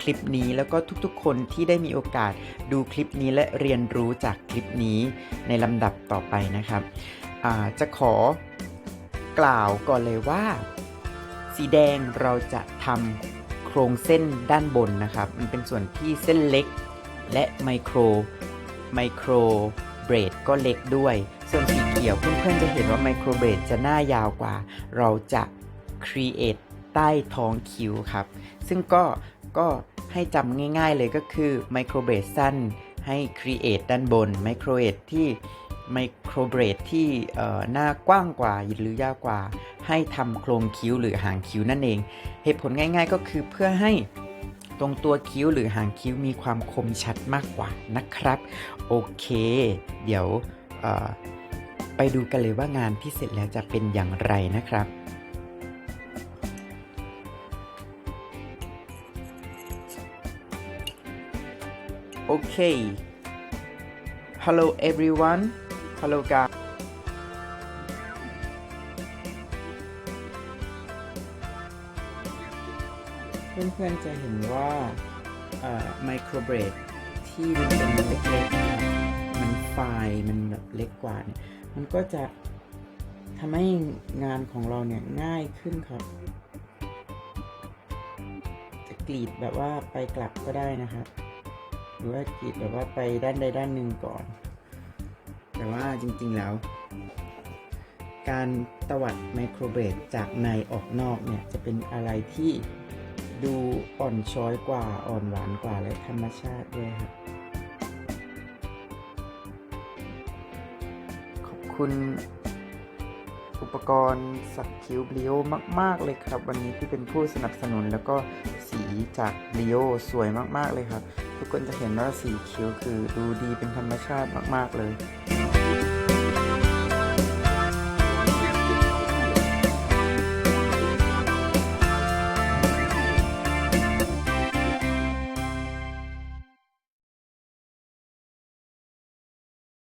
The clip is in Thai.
คลิปนี้ แล้วก็ทุกๆ คนที่ได้มีโอกาสดูคลิปนี้และเรียนรู้จากคลิปนี้ในลำดับต่อไปนะครับจะขอกล่าวก่อนเลยว่า สีแดงเราจะทำโครงเส้นด้านบนนะครับ มันเป็นส่วนที่เส้นเล็ก และไมโครไมโครเบรดก็เล็กด้วย ส่วนสีเขียวเพื่อนๆจะเห็นว่าไมโครเบรดจะหน้ายาวกว่า เราจะ create ใต้ท้องคิ้วครับ ซึ่งก็ก็ ให้จำง่ายๆเลยก็คือไมโครเบรดสั้นให้ create ด้านบนไมโครเบรดที่ไมโครเบรดที่หน้ากว้างกว่าหรือยาวกว่า ให้ทำโครงคิ้วหรือหางคิ้วนั่นเอง เหตุผลง่าย ๆ ก็คือเพื่อให้ตรงตัวคิ้วหรือหางคิ้วมีความคมชัดมากกว่านะครับ โอเค เดี๋ยวไปดูกันเลยว่างานที่เสร็จแล้วจะเป็นอย่างไรนะครับ โอเค Hello everyone Hello guys เพื่อนๆจะเห็นว่าไมโครเบรดที่มันเป็นเล็กๆเนี่ยมันไฟล์มันแบบเล็กกว่าเนี่ยมันก็จะทำให้งานของเราเนี่ยง่ายขึ้นครับจะกรีดแบบว่าไปกลับก็ได้นะครับ หรือว่ากรีดแบบว่าไปด้านใดด้านหนึ่งก่อน แต่ว่าจริงๆแล้ว การตวัดไมโครเบรดจากในออกนอกเนี่ยจะเป็นอะไรที่ดูอ่อนช้อยกว่าอ่อนหวานกว่าและธรรมชาติด้วยครับขอบคุณ อุปกรณ์สักคิ้วบลิโอมาก ๆ เลยครับ วันนี้ที่เป็นผู้สนับสนุนแล้วก็สีจากบลิโอสวยมาก ๆ เลยครับ ทุกคนจะเห็นว่าสีคิ้วคือดูดีเป็นธรรมชาติมาก ๆ เลย